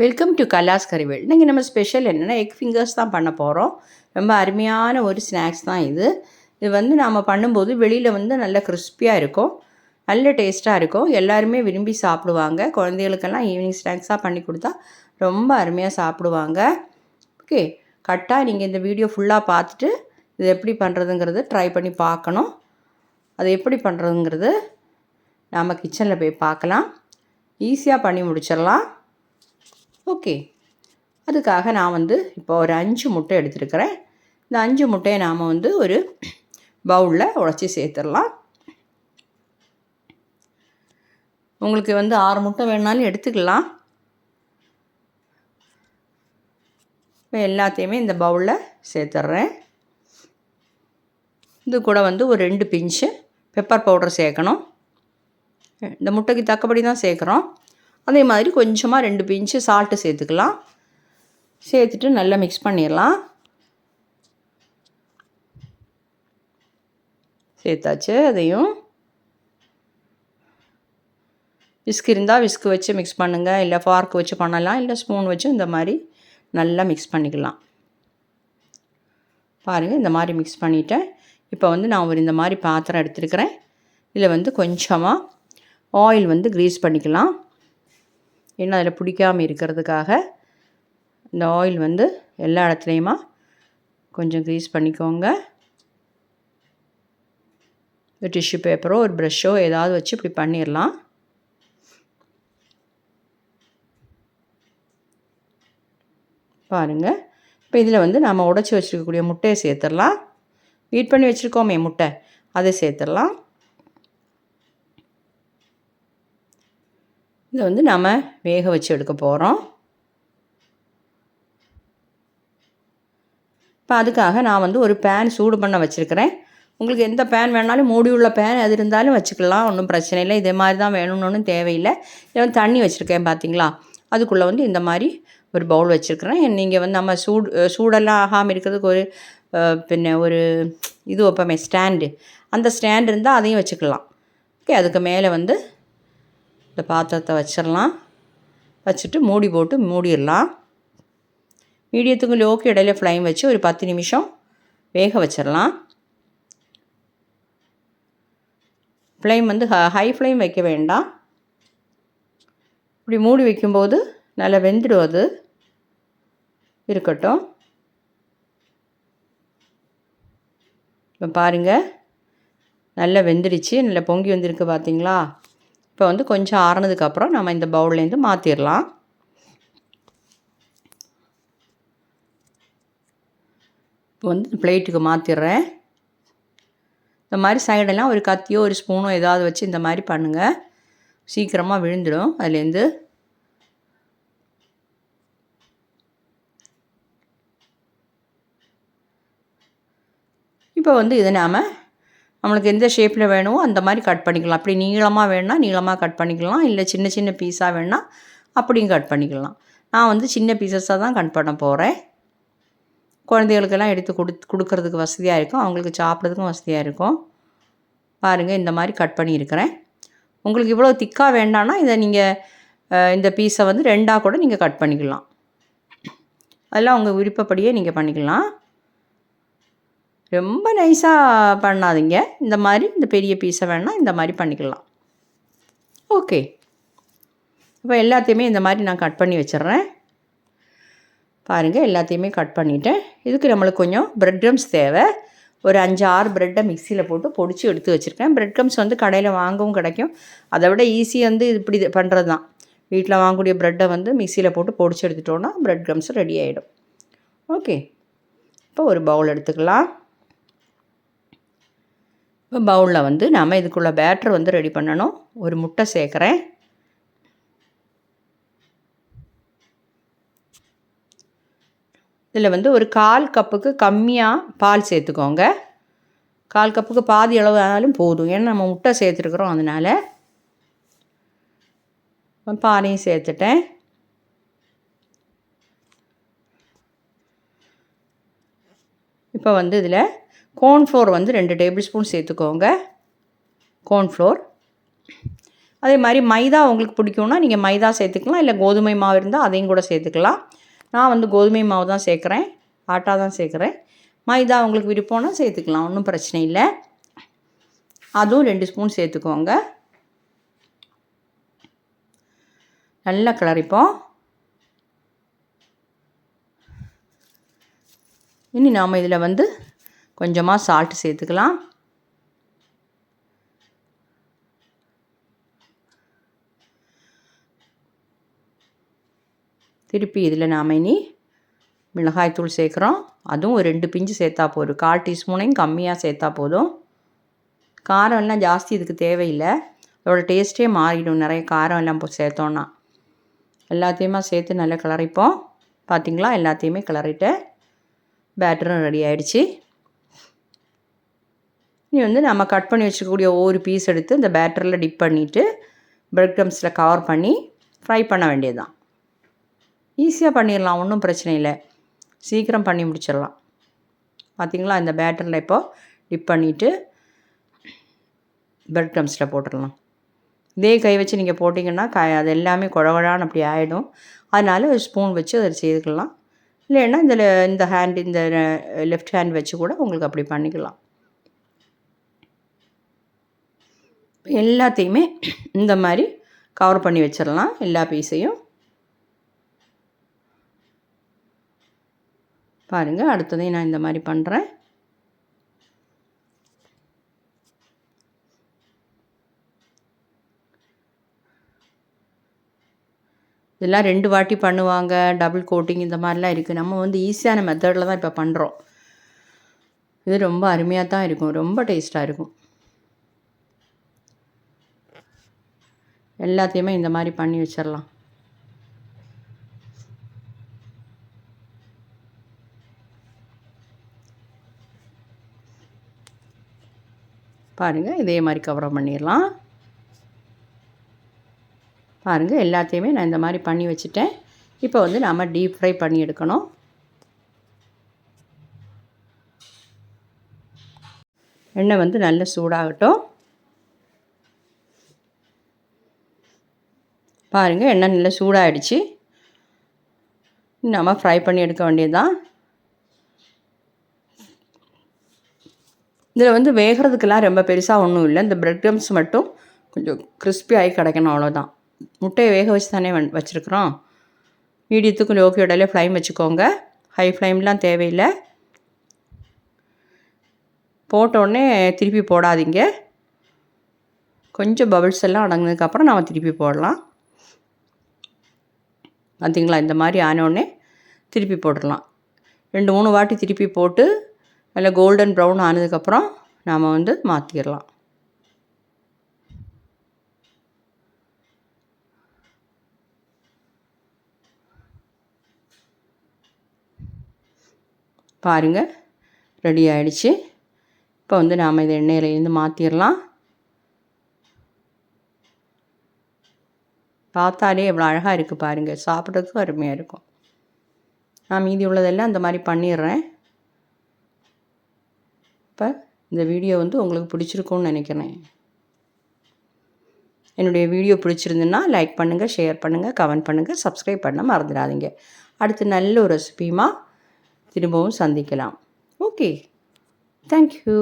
Welcome to கலாஸ் கறிவேல் இன்றைக்கி நம்ம special என்னென்னா எக் ஃபிங்கர்ஸ் தான் பண்ண போகிறோம் ரொம்ப அருமையான ஒரு ஸ்நாக்ஸ் தான் இது. இது வந்து நாம் பண்ணும்போது வெளியில் வந்து நல்ல கிறிஸ்பியாக இருக்கும். நல்ல டேஸ்ட்டாக இருக்கும். எல்லாருமே விரும்பி சாப்பிடுவாங்க. குழந்தைகளுக்கெல்லாம் ஈவினிங் ஸ்நாக்ஸாக பண்ணி கொடுத்தா ரொம்ப அருமையாக சாப்பிடுவாங்க. ஓகே கரெக்டாக நீங்கள் இந்த வீடியோ ஃபுல்லாக பார்த்துட்டு இது எப்படி பண்ணுறதுங்கிறது ட்ரை பண்ணி பார்க்கணும். அது எப்படி பண்ணுறதுங்கிறது நாம் கிச்சனில் போய் பார்க்கலாம். ஈஸியாக பண்ணி முடிச்சிடலாம். ஓகே. அதுக்காக நான் வந்து இப்போ ஒரு அஞ்சு முட்டை எடுத்துருக்கிறேன். இந்த அஞ்சு முட்டையை நாம் வந்து ஒரு பவுலில் உடச்சி சேர்த்துடலாம். உங்களுக்கு வந்து ஆறு முட்டை வேணாலும் எடுத்துக்கலாம். இப்போ எல்லாத்தையுமே இந்த பவுலில் சேர்த்துட்றேன் இது கூட வந்து ஒரு ரெண்டு பிஞ்சு பெப்பர் பவுடர் சேர்க்கணும். இந்த முட்டைக்கு தக்கபடி தான் சேர்க்குறோம். அதே மாதிரி கொஞ்சமாக ரெண்டு பிஞ்சு சால்ட்டு சேர்த்துக்கலாம். சேர்த்துட்டு நல்லா மிக்ஸ் பண்ணிடலாம். சேர்த்தாச்சு அதையும். விஸ்க் இருந்தால் விஸ்க்கு வச்சு மிக்ஸ் பண்ணுங்கள் இல்லை ஃபார்க் வச்சு பண்ணலாம். இல்லை ஸ்பூன் வச்சு இந்த மாதிரி நல்லா மிக்ஸ் பண்ணிக்கலாம். பாருங்கள் இந்த மாதிரி மிக்ஸ் பண்ணிவிட்டேன் இப்போ வந்து நான் ஒரு இந்த மாதிரி பாத்திரம் எடுத்துருக்கிறேன். இதில் வந்து கொஞ்சமாக ஆயில் வந்து க்ரீஸ் பண்ணிக்கலாம். இன்னும் அதில் பிடிக்காமல் இருக்கிறதுக்காக இந்த ஆயில் வந்து எல்லா இடத்துலையுமா கொஞ்சம் க்ரீஸ் பண்ணிக்கோங்க. ஒரு டிஷ்யூ பேப்பரோ ஒரு ப்ரெஷ்ஷோ ஏதாவது வச்சு இப்படி பண்ணிடலாம் பாருங்கள் இப்போ இதில் வந்து நம்ம உடச்சி வச்சுருக்கக்கூடிய முட்டையை சேர்த்துடலாம் வீட் பண்ணி வச்சுருக்கோமே முட்டை அதை சேர்த்துடலாம் இதை வந்து நாம் வேக வச்சு எடுக்க போகிறோம் இப்போ அதுக்காக நான் வந்து ஒரு பேன் சூடு பண்ண வச்சுருக்கிறேன். உங்களுக்கு எந்த பேன் வேணாலும் மூடி உள்ள பேன் அது இருந்தாலும் வச்சுக்கலாம் ஒன்றும் பிரச்சனை இல்லை. இதே மாதிரி தான் வேணும்னு ஒன்றும் தேவையில்லை. இதை வந்து தண்ணி வச்சுருக்கேன் பார்த்தீங்களா அதுக்குள்ளே வந்து இந்த மாதிரி ஒரு பவுல் வச்சுருக்கிறேன். நீங்கள் வந்து நம்ம சூடு சூடெல்லாம் ஆகாமல் இருக்கிறதுக்கு ஒரு பின்ன ஒரு இது வைப்போமே ஸ்டாண்டு அந்த ஸ்டாண்ட் இருந்தால் அதையும் வச்சுக்கலாம். ஓகே அதுக்கு மேலே வந்து இந்த பாத்திரத்தை வச்சிடலாம். வச்சுட்டு மூடி போட்டு மூடிடலாம். மீடியத்துக்கும் லோக்கு இடையில ஃப்ளைம் வச்சு ஒரு பத்து நிமிஷம் வேக வச்சிடலாம். ஃப்ளைம் வந்து ஹை ஃப்ளைம் வைக்க வேண்டாம். இப்படி மூடி வைக்கும்போது நல்லா வெந்துடும் அது இருக்கட்டும். இப்போ பாருங்கள் நல்லா வெந்துடுச்சு நல்லா பொங்கி வந்திருக்கு பார்த்தீங்களா இப்போ வந்து கொஞ்சம் ஆறுனதுக்கப்புறம் நம்ம இந்த பவுல்லேருந்து மாற்றிடலாம் இப்போ வந்து பிளேட்டுக்கு மாற்றிடுறேன் இந்த மாதிரி சைடெல்லாம் ஒரு கத்தியோ ஒரு ஸ்பூனோ ஏதாவது வச்சு இந்த மாதிரி பண்ணுங்கள் சீக்கிரமாக விழுந்துடும் அதுலேருந்து இப்போ வந்து இதை நாம் நம்மளுக்கு எந்த ஷேப்பில் வேணுமோ அந்த மாதிரி கட் பண்ணிக்கலாம். அப்படி நீளமாக வேணுன்னா நீளமாக கட் பண்ணிக்கலாம். இல்லை சின்ன சின்ன பீஸாக வேணுன்னா அப்படியும் கட் பண்ணிக்கலாம். நான் வந்து சின்ன பீசஸாக தான் கட் பண்ண போகிறேன் குழந்தைகளுக்கெல்லாம் எடுத்து கொடு கொடுக்கறதுக்கு வசதியாக இருக்கும். அவங்களுக்கு சாப்பிட்றதுக்கும் வசதியாக இருக்கும். பாருங்கள் இந்த மாதிரி கட் பண்ணியிருக்கிறேன். உங்களுக்கு இவ்வளோ திக்காக வேண்டான்னா இதை நீங்கள் இந்த பீஸை வந்து ரெண்டாக கூட நீங்கள் கட் பண்ணிக்கலாம். அதெல்லாம் உங்கள் விருப்பப்படியே நீங்கள் பண்ணிக்கலாம். ரொம்ப நைஸாக பண்ணாதீங்க. இந்த மாதிரி இந்த பெரிய பீஸை வேணால் இந்த மாதிரி பண்ணிக்கலாம். ஓகே இப்போ எல்லாத்தையுமே இந்த மாதிரி நான் கட் பண்ணி வச்சிட்றேன். பாருங்கள் எல்லாத்தையுமே கட் பண்ணிவிட்டேன் இதுக்கு நம்மளுக்கு கொஞ்சம் ப்ரெட் க்ரம்ஸ் தேவை. ஒரு அஞ்சு ஆறு ப்ரெட்டை மிக்சியில் போட்டு பொடிச்சு எடுத்து வச்சுருக்கேன். ப்ரெட் க்ரம்ஸ் வந்து கடையில் வாங்கவும் கிடைக்கும். அதை விட ஈஸி வந்து இப்படி பண்ணுறது தான். வீட்டில் வாங்கக்கூடிய ப்ரெட்டை வந்து மிக்சியில் போட்டு பொடிச்சு எடுத்துட்டோன்னா ப்ரெட் க்ரம்ஸ் ரெடி ஆகிடும் ஓகே இப்போ ஒரு பவுல் எடுத்துக்கலாம். இப்போ பவுலில் வந்து நாம் இதுக்குள்ளே பேட்டர் வந்து ரெடி பண்ணணும். ஒரு முட்டை சேர்க்குறேன். இதில் வந்து ஒரு கால் கப்புக்கு கம்மியாக பால் சேர்த்துக்கோங்க. கால் கப்புக்கு பாதி அளவு ஆனாலும் போதும். ஏன்னா நம்ம முட்டை சேர்த்துருக்குறோம் அதனால். பாலையும் சேர்த்துட்டேன். இப்போ வந்து இதில் கோன்ஃப்ளோர் வந்து ரெண்டு டேபிள் ஸ்பூன் சேர்த்துக்கோங்க கோன்ஃப்ளோர் அதே மாதிரி மைதா உங்களுக்கு பிடிக்கும்னா நீங்கள் மைதா சேர்த்துக்கலாம். இல்லை கோதுமை மாவு இருந்தால் அதையும் கூட சேர்த்துக்கலாம். நான் வந்து கோதுமை மாவு தான் சேர்க்குறேன். ஆட்டா தான் சேர்க்குறேன். மைதா உங்களுக்கு விருப்பம்னா சேர்த்துக்கலாம். ஒன்றும் பிரச்சனை இல்லை. அதுவும் ரெண்டு ஸ்பூன் சேர்த்துக்கோங்க. நல்லா கிளறிப்போம் இனி நாம் இதில் வந்து கொஞ்சமாக சால்ட்டு சேர்த்துக்கலாம். திருப்பி இதில் நாம் இனி மிளகாய்த்தூள் சேர்க்குறோம். அதுவும் ஒரு ரெண்டு பிஞ்சு சேர்த்தா போதும். கால் டீஸ்பூனையும் கம்மியாக சேர்த்தா போதும். காரம் எல்லாம் ஜாஸ்தி இதுக்கு தேவையில்லை. அதோட டேஸ்ட்டே மாறிடும். நிறைய காரம் எல்லாம் இப்போ சேர்த்தோன்னா எல்லாத்தையுமே சேர்த்து நல்லா கிளறிப்போம். பார்த்திங்களா எல்லாத்தையுமே கிளறிட்டு பேட்டரும் ரெடி ஆகிடுச்சி இனி வந்து நம்ம கட் பண்ணி வச்சுக்கக்கூடிய ஒவ்வொரு பீஸ் எடுத்து இந்த பேட்டரில் டிப் பண்ணிவிட்டு பிரெட் க்ரம்ஸில் கவர் பண்ணி ஃப்ரை பண்ண வேண்டியது தான் ஈஸியாக பண்ணிடலாம் ஒன்றும் பிரச்சனை இல்லை. சீக்கிரம் பண்ணி முடிச்சிடலாம். பார்த்திங்களா இந்த பேட்டரில் இப்போது டிப் பண்ணிவிட்டு பிரெட் க்ரம்ஸில் போட்டுடலாம். இதே கை வச்சு நீங்கள் போட்டிங்கன்னா க அது எல்லாமே குழகுழான்னு அப்படி ஆகிடும் அதனால் ஒரு ஸ்பூன் வச்சு அதை செய்துக்கலாம். இல்லைன்னா இந்த இந்த ஹேண்ட் இந்த லெஃப்ட் ஹேண்ட் வச்சு கூட உங்களுக்கு அப்படி பண்ணிக்கலாம். எல்லாத்தையுமே இந்த மாதிரி கவர் பண்ணி வச்சிடலாம் எல்லா பீஸையும் பாருங்கள் அடுத்ததையும் நான் இந்த மாதிரி பண்ணுறேன் இதெல்லாம் ரெண்டு வாட்டி பண்ணுவாங்க டபுள் கோட்டிங் இந்த மாதிரிலாம் இருக்குது நம்ம வந்து ஈஸியான மெத்தடில் தான் இப்போ பண்ணுறோம் இது ரொம்ப அருமையாக தான் இருக்கும் ரொம்ப டேஸ்ட்டாக இருக்கும். எல்லாத்தையுமே இந்த மாதிரி பண்ணி வச்சிடலாம் பாருங்கள் இதே மாதிரி கவரம் பண்ணிடலாம் பாருங்கள் எல்லாத்தையுமே நான் இந்த மாதிரி பண்ணி வச்சுட்டேன். இப்போ வந்து நாம் டீப் ஃப்ரை பண்ணி எடுக்கணும். எண்ணெய் வந்து நல்ல சூடாகட்டும். பாருங்கள் எண்ணெய் நல்லா சூடாகிடுச்சு நம்ம ஃப்ரை பண்ணி எடுக்க வேண்டியது தான் இதில் வந்து வேகிறதுக்கெல்லாம் ரொம்ப பெருசாக ஒன்றும் இல்லை. இந்த ப்ரெட் க்ரம்ஸ் மட்டும் கொஞ்சம் கிறிஸ்பியாகி கிடைக்கணும் அவ்வளோதான் முட்டையை வேக வச்சு தானே வச்சுருக்குறோம். மீடியத்துக்கு லோக்கி இடையில ஃப்ளைம் வச்சுக்கோங்க. ஹை ஃப்ளைம்லாம் தேவையில்லை. போட்டோடனே திருப்பி போடாதீங்க. கொஞ்சம் பபிள்ஸ் எல்லாம் அடங்கினதுக்கப்புறம் நம்ம திருப்பி போடலாம். பார்த்திங்களா இந்த மாதிரி ஆனோடனே திருப்பி போட்டுடலாம். ரெண்டு மூணு வாட்டி திருப்பி போட்டு நல்லா கோல்டன் ப்ரௌன் ஆனதுக்கப்புறம் நாம் வந்து மாற்றிடலாம் பாருங்கள் ரெடி ஆகிடுச்சு இப்போ வந்து நாம் இதை எண்ணெயிலேருந்து மாற்றிடலாம் பார்த்தாலே எவ்வளோ அழகாக இருக்குது பாருங்கள் சாப்பிட்றதுக்கும் அருமையாக இருக்கும். நான் மீதி உள்ளதெல்லாம் அந்த மாதிரி பண்ணிடுறேன். இப்போ இந்த வீடியோ வந்து உங்களுக்கு பிடிச்சிருக்கும்னு நினைக்கிறேன். என்னுடைய வீடியோ பிடிச்சிருந்துன்னா லைக் பண்ணுங்கள் ஷேர் பண்ணுங்கள் கமெண்ட் பண்ணுங்கள் சப்ஸ்கிரைப் பண்ண மறந்துடாதீங்க. அடுத்து நல்ல ஒரு ரெசிபியுமா திரும்பவும் சந்திக்கலாம். Okay thank you